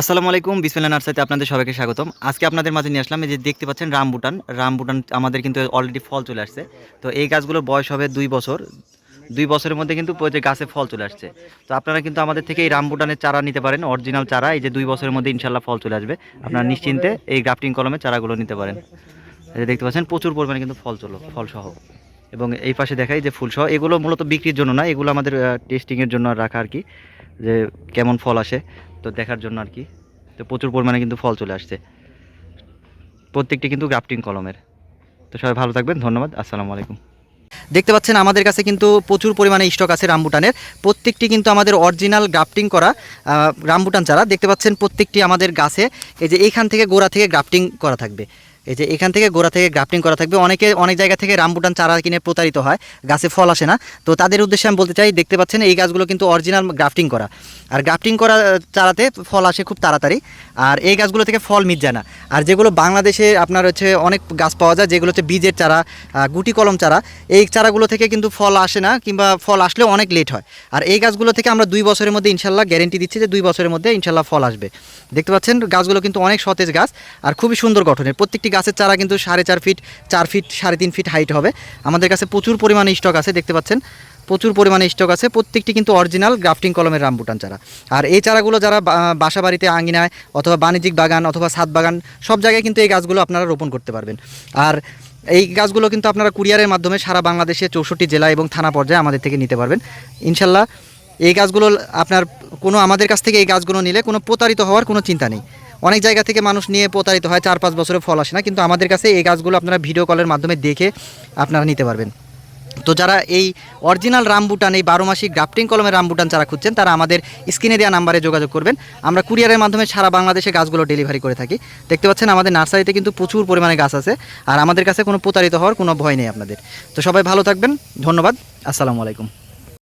আসসালামু আলাইকুম বিসমিল্লা নার্সারিতে আপনাদের সবাইকে স্বাগতম। আজকে আপনাদের মাঝে নিয়ে আসলাম এই যে দেখতে পাচ্ছেন রামবুটান। রামবুটান আমাদের কিন্তু অলরেডি ফল চলে আসছে। তো এই গাছগুলোর বয়স হবে দুই বছর। দুই বছরের মধ্যে কিন্তু যে গাছে ফল চলে আসছে। তো আপনারা কিন্তু আমাদের থেকে এই রামবুটানের চারা নিতে পারেন অরিজিনাল চারা। এই যে দুই বছরের মধ্যে ইনশাল্লাহ ফল চলে আসবে। আপনারা নিশ্চিন্তে এই গ্রাফটিং কলমে চারাগুলো নিতে পারেন। এই যে দেখতে পাচ্ছেন, প্রচুর পরিমাণে কিন্তু ফল চলো, ফলসহ। এবং এই পাশে দেখাই যে ফুলসহ। এগুলো মূলত বিক্রির জন্য না, এগুলো আমাদের টেস্টিংয়ের জন্য রাখা আর কি, যে কেমন ফল আসে। তো দেখার জন্য আর কি। তো প্রচুর পরিমাণে কিন্তু ফল চলে আসছে। প্রত্যেকটি কিন্তু গ্রাফটিং কলমের। তো সবাই ভালো থাকবেন, ধন্যবাদ, আসসালামু আলাইকুম। দেখতে পাচ্ছেন, আমাদের কাছে কিন্তু প্রচুর পরিমাণে স্টক আছে রামবুটানের। প্রত্যেকটি কিন্তু আমাদের অরিজিনাল গ্রাফটিং করা রামবুটান চারা দেখতে পাচ্ছেন, প্রত্যেকটি আমাদের গাছে এই যে এইখান থেকে গোড়া থেকে গ্রাফটিং করা থাকবে। এই যে এখান থেকে গোড়া থেকে গ্রাফটিং করা থাকবে। অনেকে অনেক জায়গা থেকে রামবুটান চারা কিনে প্রতারিত হয়, গাছে ফল আসে না। তো তাদের উদ্দেশ্যে আমি বলতে চাই, দেখতে পাচ্ছেন এই গাছগুলো কিন্তু অরিজিনাল গ্রাফটিং করা। আর গ্রাফটিং করা চারাতে ফল আসে খুব তাড়াতাড়ি। আর এই গাছগুলো থেকে ফল মিট যায় না। আর যেগুলো বাংলাদেশে আপনার হচ্ছে অনেক গাছ পাওয়া যায়, যেগুলো হচ্ছে বীজের চারা গুটি কলম চারা, এই চারাগুলো থেকে কিন্তু ফল আসে না কিংবা ফল আসলেও অনেক লেট হয়। আর এই গাছগুলো থেকে আমরা দুই বছরের মধ্যে ইনশাল্লাহ গ্যারেন্টি দিচ্ছি যে দুই বছরের মধ্যে ইনশাল্লাহ ফল আসবে। দেখতে পাচ্ছেন গাছগুলো কিন্তু অনেক সতেজ গাছ আর খুবই সুন্দর গঠনের। প্রত্যেকটি গাছের চারা কিন্তু সাড়ে চার ফিট চার ফিট সাড়ে তিন ফিট হাইট হবে। আমাদের কাছে প্রচুর পরিমাণে স্টক আছে, দেখতে পাচ্ছেন? প্রচুর পরিমাণে স্টক আছে। প্রত্যেকটি কিন্তু অরিজিনাল গ্রাফটিং কলমের রামবুটান চারা। আর এই চারাগুলো যারা বাসা বাড়িতে আঙিনায় অথবা বাণিজ্যিক বাগান অথবা ছাদ বাগান, সব জায়গায় কিন্তু এই গাছগুলো আপনারা রোপণ করতে পারবেন। আর এই গাছগুলো কিন্তু আপনারা কুরিয়ারের মাধ্যমে সারা বাংলাদেশে চৌষট্টি জেলা এবং থানা পর্যায়ে আমাদের থেকে নিতে পারবেন। ইনশাল্লাহ এই গাছগুলো আপনার কোনো আমাদের কাছ থেকে এই গাছগুলো নিলে কোনো প্রতারিত হওয়ার কোনো চিন্তা নেই। অনেক জায়গা থেকে মানুষ নিয়ে প্রতারিত হয়, চার পাঁচ বছরে ফল আসে না, কিন্তু আমাদের কাছে এই গাছগুলো আপনারা ভিডিও কলের মাধ্যমে দেখে আপনারা নিতে পারবেন। তো যারা এই অরিজিনাল রামবুটান এই বারো মাসিক গ্রাফটিং কলমের রামবুটান যারা খুঁজছেন, তারা আমাদের স্ক্রিনে দেওয়া নাম্বারে যোগাযোগ করবেন। আমরা কুরিয়ারের মাধ্যমে সারা বাংলাদেশে গাছগুলো ডেলিভারি করে থাকি। দেখতে পাচ্ছেন আমাদের নার্সারিতে কিন্তু প্রচুর পরিমাণে গাছ আছে, আর আমাদের কাছে কোনো প্রতারিত হওয়ার কোনো ভয় নেই আপনাদের। তো সবাই ভালো থাকবেন, ধন্যবাদ, আসসালামু আলাইকুম।